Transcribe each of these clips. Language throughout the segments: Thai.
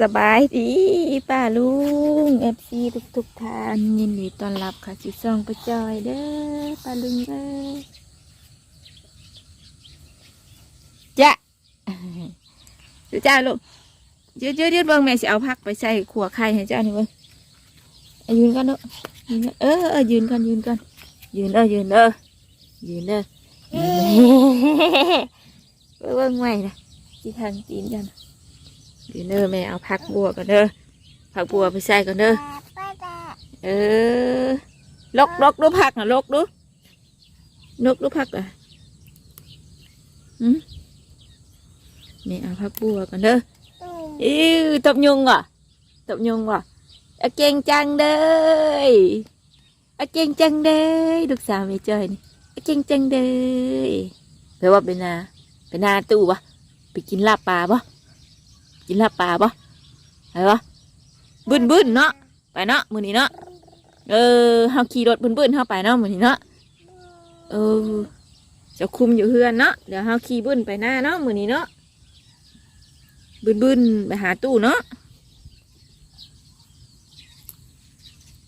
สบายดีป้าลุงเอฟซีทุกทุกๆท่านยินดีต้อนรับค่ะจิซองประจอยเด้อป้าลุงเด้อจ้ะเจ้าลูกยืดยืดยืดเบิ่งแม่สิเอาพักไปใส่ขัวไข่ให้เจ้านี่เบิ่งยืนกันเนาะยืนเออเออยืนกันยืนกันยืนเด้อยืนเด้อยืนเด้อยืนเด้อเบิ่งใหม่นะที่ทางตีนกัน เดี๋ยวเด้อแม่เอาผักบัวก่อนเด้อผักบัวไปใส่ก่อนเด้อเออลกลกดูผักนะลกดูลกดูผักอะอืมแม่เอาผักบัวก่อนเด้ออิ้วตบยุงว่ะตบยุงว่ะอะเก่งจังเด้ออะเก่งจังเด้อลูกสาวไม่เจยนี่อะเก่งจังเด้อแปลว่าเป็นนาเป็นนาตู้วะไปกินลาบปลาปะ กินลาบปลาปะไปปะบึ้นบึ้นเนาะไปเนาะมือนี้เนาะเออเฮาขี่รถบึ้นบึ้นเฮาไปเนาะมือนี้เนาะเออจะคุมอยู่เฮือนเนาะเดี๋ยวเฮาขี่บึ้นไปหน้าเนาะมือนี้เนาะบึ้นบึ้นไปหาตู้เนาะ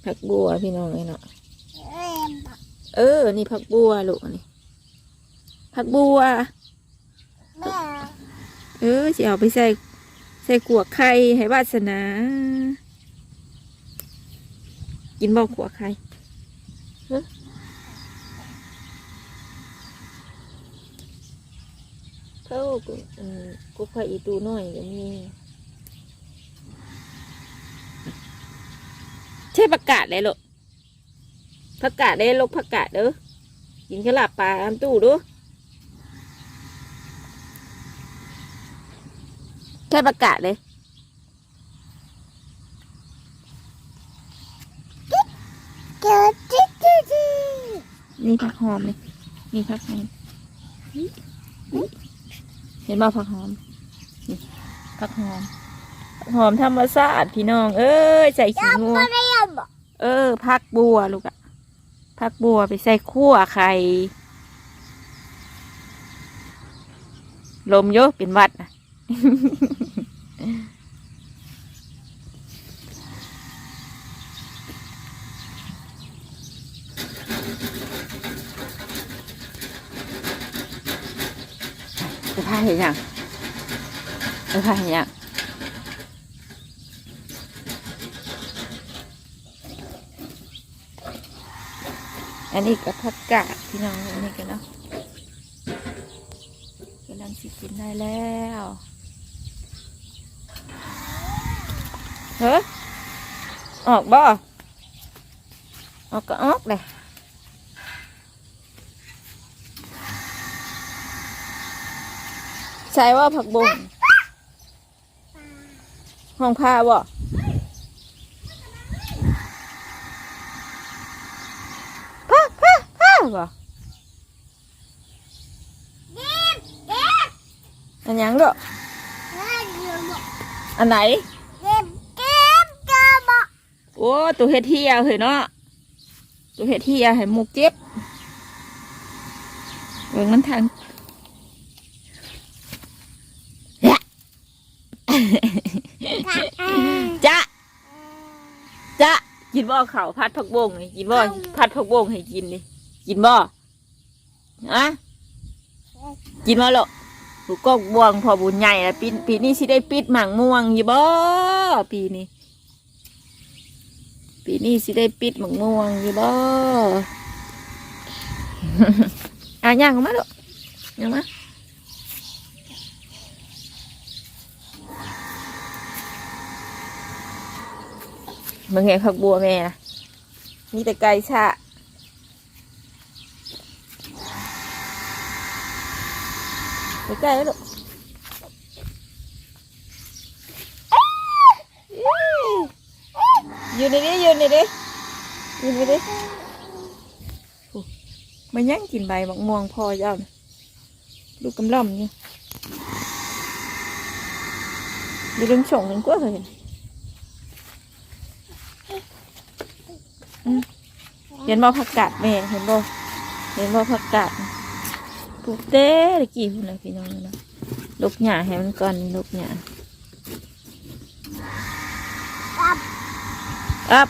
ผักบัวพี่น้องเลยเนาะเออ นี่ผักบัวลูกอันนี่ผักบัว เออสิเอาไปใส่ ใส่ขวดไข่ให้วาสนา กินบ่ขวดไข่เขาก็อืมกุ๊กไข่อีตูน้อยก็มีใช่ประกาศเลยลูกประกาศเลยลูกประกาศเด้อกินขลาบปลาอันตู้เดูแค่ประกาศเลยนี่ผักหอมเลยนี่ผักหอมเห็นบ่ผักหอมนี่ผักหอมผักหอมธรรมชาติพี่น้อง เอ้ยใส่ขี้งัวเออผักบัวลูกอะผักบัวไปใส่ขั่วไข่ลมเยอะเป็นหวัดนะ จะพาเห็นยังจะพาเห็นยังอันนี้ก็ผักกาดพี่น้องอันนี้กันเนาะกำลังสิกินได้แล้ว เฮ้ยออกบ่ออกก็ออกเลยใช่ว่าผักบุ้งห้องผ้าบ่ผ้าผ้าผ้าบ่อันยังด้วย อันไหนโอ้ตัวเฮ็ดเที่ยวเหรอเนาะตัวเฮ็ดเที่ยวให้หมุกเจ็บเบิ่งมันทางจ๊ะจ๊ะกินบ่เขาวพัดผักบงนี่กินบ่พัดผักบงให้กินดิกินบ่อะกินบ่หรอก ลูกก็บวงพอบุญใหญ่แล้วปีปีนี้สิได้ปิดหมางม่วงอยู่บ่ปีนี้ ปีนี้สิได้ปิดหมางม่วงอยู่บ่อะย่างออกมาลูกย่างมามึงเห็นผักบัวแม่นะมีแต่ไก่ชะไป ใกล้แล้วลูกยืนในนี้ยืนในนี้ยืนในนี้โอ้มันยังกินใบมะม่วงพอเจ้าน่ะดูกำล่ำนี่ดูเรื่องส่งกันกว่าเลยเห็นบ่ผักกาดแม่เห็นบ่เห็นบ่ผักกาด ปลูกเต้ตะกี้พุ่นเลยพี่น้องนะลูกหญ้าให้มันก่อนลูกหญ้าอัพ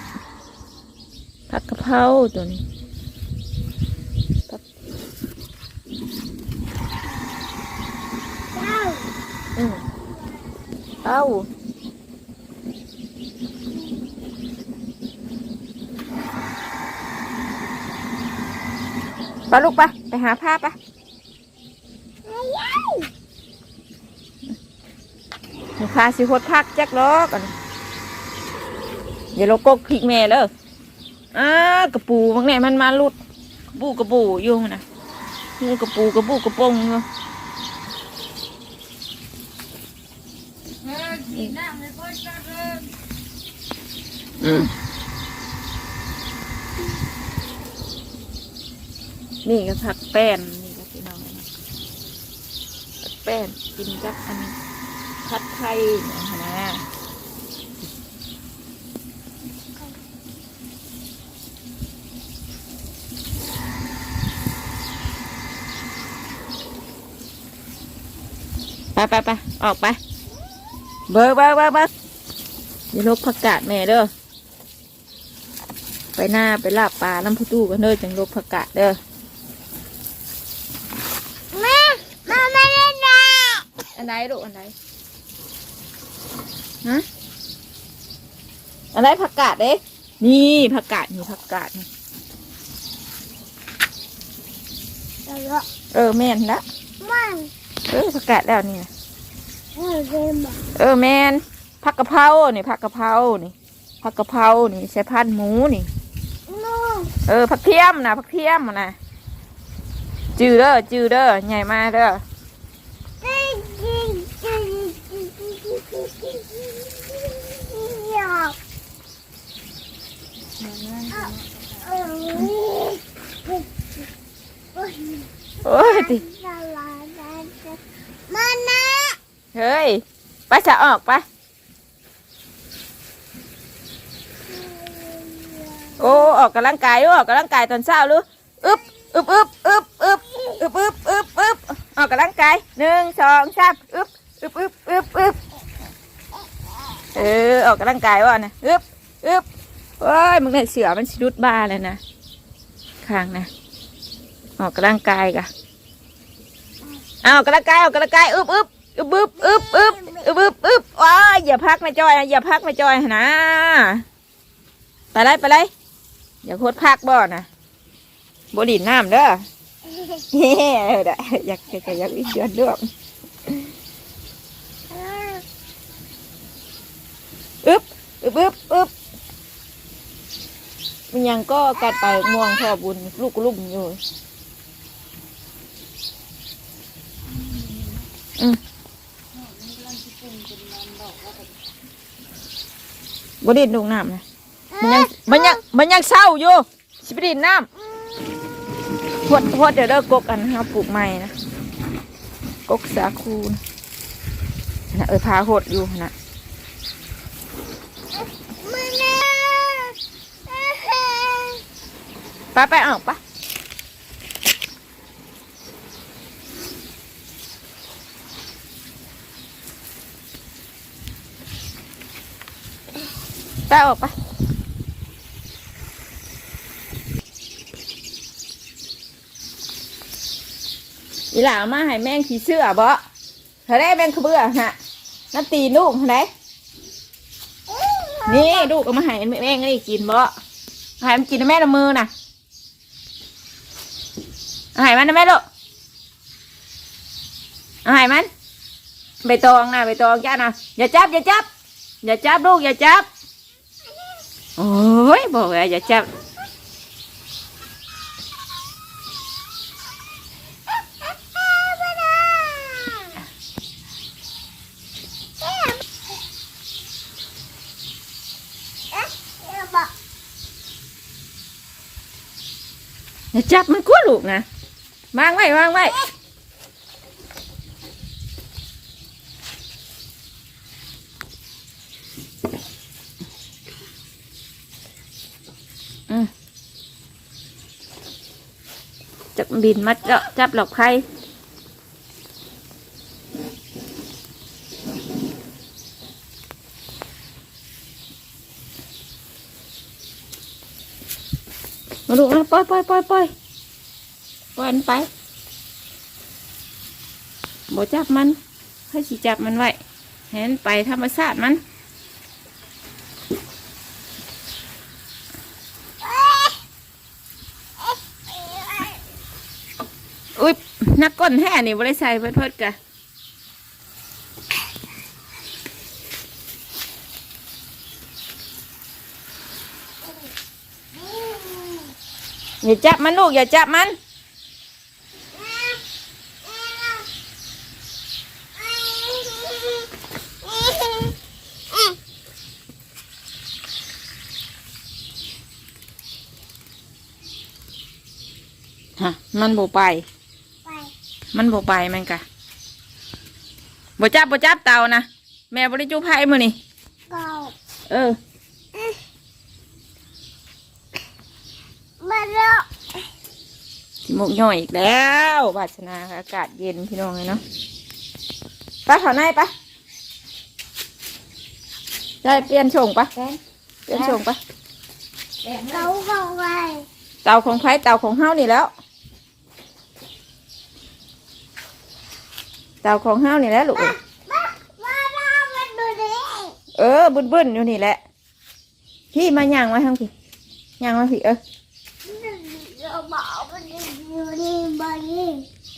ผักกะเพราตัวนี้ผักเจ้าอืมเอาไปลูกไป ไปหาผ้าไป ไอ้ยัย หนูพาสิหดพักจักล้อก่อนอย่าโลกกพริกแม่เลยอ้ากระปูบางแน่มันมาลุดกระปูกระปูอยู่นะนี่กระปูกระปูกระปงนี่ก็ผักแป้นนี่ก็พี่น้องนะผักแป้นกินกับอันนี้ ผัดไทยนะนะไปไปไปออกไป เบอร์เบอร์เบอร์เบอร์อย่าลกผักกาดแม่เด้อไปหน้าไปลาบปลาน้ำพุตู้กันเด้อจังลกผักกาดเด้อแม่มาไม่เล่นแล้วอันไหนลูกอันไหน ฮะอันไหนผักกาดเด้นี่ผักกาดนี่ผักกาดนี่เดี๋ยวเออแม่นละมันเออผักกาดแล้วนี่นะเออเกมบอกเออแม่นผักกะเพรานี่ผักกะเพรานี่ผักกะเพรานี่ใส่พันหมูนี่นู่นเออผักเทียมนะผักเทียมนะจือเด้อจือเด้อใหญ่มาเด้อ โอ้ยติมันนะเฮ้ยไปจะออกไปโอ้ออกกำลังกายด้วยออกกำลังกายตอนเช้าหรืออึบอึบอึบอึบอึบอึบอึบอึบอึบออกกำลังกายหนึ่งสองสามอึบอึบอึบอึบอึบเออออกกำลังกายว่ะนะอึบอึบโอ้ยมึงเนี่ยเสือมันชิดุดบ้าเลยนะ ข้างนะออกกำลังกายกะเอากกำลังกายออกกำลังกายอึบอึบอึบอึบอึบอึบอึบอึบอึบว้ายอย่าพักนะจอยอย่าพักนะจอยนะไปเลยไปเลยอย่าโคตรพักบ่อนะบดินน้ำเด้อเฮ้ได้อยากอยากอยากอีกเดือนด้วยอึบอึบอึบอึบ มันยังก็กัดไปง่วงพ่อบุญลูกก็ลูกอยู่อืมบดินลงน้ำนะมันยังมันยังมันยังเศร้าอยู่สิบดินน้ำพวดพวดเดี๋ยวเลิกกกอันครับปลูกใหม่นะกกสาคูนะเออพาโหดอยู่นะ มันนะ ไปไปออกปะไปออกปะอีหล่าเอามาให้แม่งขี่เสื้อบ่เธอได้แม่งขบเบื่อฮะน้ำตีลูกเธอได้นี่ลูกเอามาให้แม่งนี่กินบ่ให้มันกินนะแม่ละมือน่ะ เอาให้มันนะแม่ลูกเอาให้มันใบตองนะใบตองจ้านะอย่าจับอย่าจับ อย่าจับลูกอย่าจับโอ้ยบอกเลยอย่าจับอย่าจับมันกลัวลูกนะ วางไว้วางไว้อืมจับบินมัดเจาะจับหลอกใครมาลูกนะปล่อยปล่อยปล่อยปล่อย ปล่อยมันไปบจับมันให้สิจับมันไว้ให้มันไปธรรมชาติมันอุ้ยนักก้นแห่นี่บริใส่เพิ่นเพิ่นกะอย่าจับมันลูกอย่าจับมัน ฮะ มันบ่ไป ไปมันบ่ไปมันกะบ่จับบ่จับเต่านะแม่บ่ได้จูไพ่มื้อนี่เก่าเออมาแล้วสิมุกย่อยอีกแล้วบาชนาค่ะอากาศเย็นพี่น้องเลยเนาะไปเถาในไปได้เปลี่ยนส่งปะเปลี่ยนส่งปะเขาเขาไป เต่าของใครเต่าของเฮานี่แล้ว เต่าของเฮานี่แหล้วลูกเอ้ยมามามามาดูดิเอบึ้นบึ้นอยู่นี่แหละ พี่มาย่างไว้ทางพี่ย่างไว้พี่เออ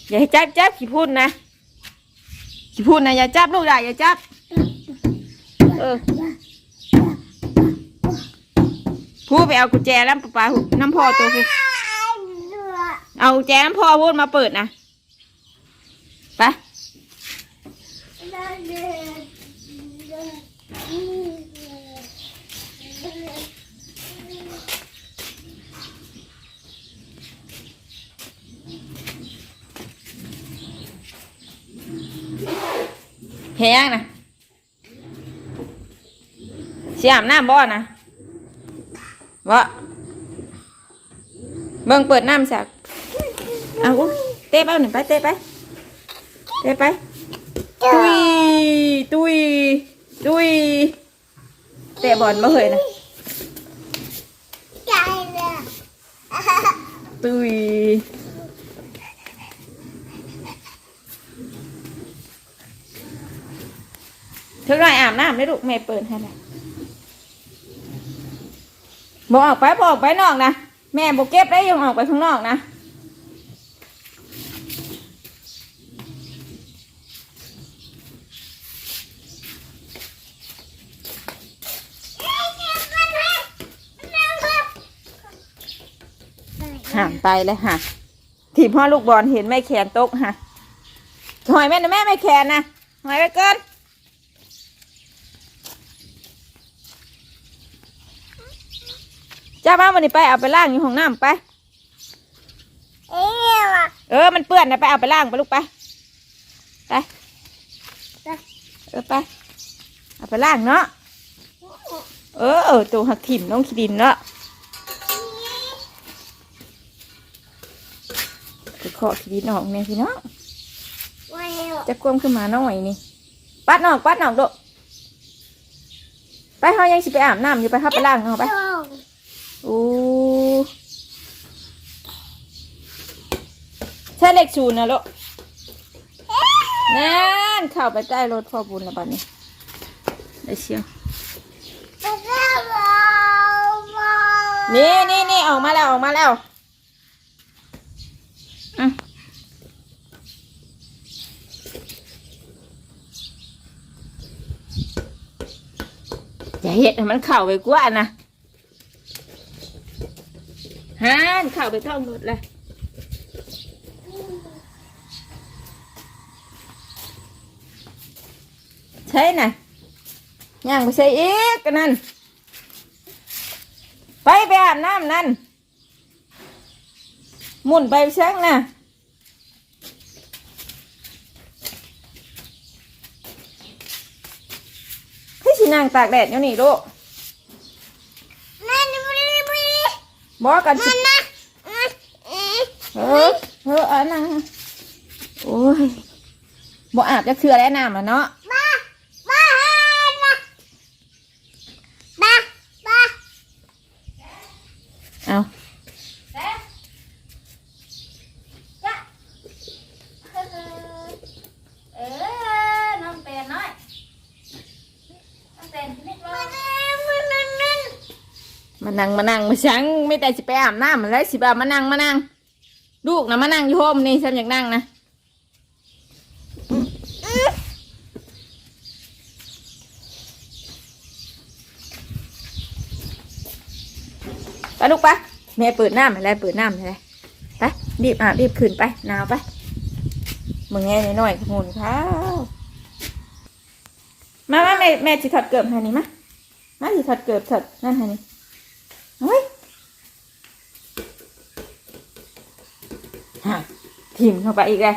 อย่าให้จับจับขี้พูดนะขี้พูดนะอย่าจับลูกอย่อย่าจับเออพูดไปเอากุญแจแล้วปลาๆน้ำพอตัวพูดเอาแจน้ำพ่อพูดมาเปิดนะไป เฮียงนะเสียอาบน้ำบ่อนะบ่เบิ่งเปิดน้ำสักเอาอุ๊ยเตะไปเอาหนึ่งไปเตะไปเตะไปตุยตุยตุยเตะบอลมาเหยนะใจเลยตุย เธอหน่อยอาบน้ำได้ลูกแม่เปิดให้แล้วบอกออกไปบอกไปนอกนะแม่บอกเก็บได้ยังออกไปข้างนอกนะห่างไปเลยค่ะที่พ่อลูกบอลเห็นไม่แขนตกค่ะหอยแม่นะแม่ไม่แขนนะหอยไปเกิน จ้าบ้าวันนี้ไปเอาไปล้างอยู่ห้องน้ำไปเอ๊ะว่ะเออ มันเปื้อนนะไปเอาไปล้างไปลูกไป ไป เออไป เอาไปล้างเนาะ เออเออตัวหักถิ่มน้องขี้ดินเนาะไปเคาะขี้ดินออกเนี่ยพี่เนาะไม่เอาจะกลมขึ้นมาหน่อยนี่ ปัดออกปัดออกดูไปเฮายังสิไปอาบน้ำอยู่ไปเฮาไปล้างเอาไป โอ้ใช่เลขศูนย์นะลูกนั่นเข้าไปใต้รถพ่อบุญแล้วบัดนี้ได้เชียวนี่นี่นี่ออกมาแล้วออกมาแล้วอะอย่าเห็ดมันเข่าไปกว่านะ ฮานเข่าไปท่องหมดเลยใช่น่ะย่างไปใส่อีกกันนั่น ไปไปอาบน้ำนั่น หมุนไปเช้งนะให้สินางตากแดดอยู่นี่ลูก บอกกันสิเออเอออันนั้นโอ้ยบ่อาบจะเคือแล้วน้ำอะเนาะเอา นั่งมานั่งมาชังไม่แต่สิไปอาบน้ำมาแล้วสิบามานั่งมานั่งลูกนะมานั่งอยู่โฮมนี่ฉันอยากนั่งนะไปลูกไปแม่เปิดน้ำอะไรเปิดน้ำอะไรไปรีบอาบรีบขึ้นไปหนาวไปมึงแง่หน่อยๆขมุนข้าวมามาแม่แม่จิถอดเกิบให้นี่มามาจิถอดเกิบถอดนั่นให้นี่เฮ้ยฮะทิมเข้าไปอีกเลย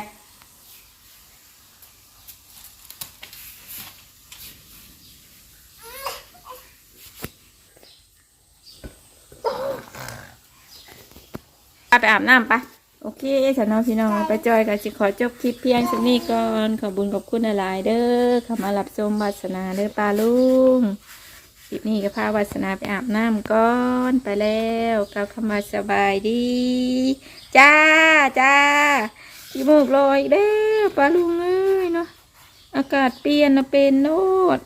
เอาไปอาบน้ำไปโอเคฉันน้องพี่น้องไปจอยกันจิขอจบคลิปเพียงสักนี้ก่อน ขอบุญขอบคุณหลายเด้อข้ามารับชมวาสนาเด้อปลาลุง คลิปนี้ก็พาวาสนาไปอาบน้ำก่อนไปแล้วกลับเข้ามาสบายดี จ้าจ้าขี้มูกลอยแล้วปลาลุงเอ้ยเนาะอากาศเปลี่ยนนะเป็นโนด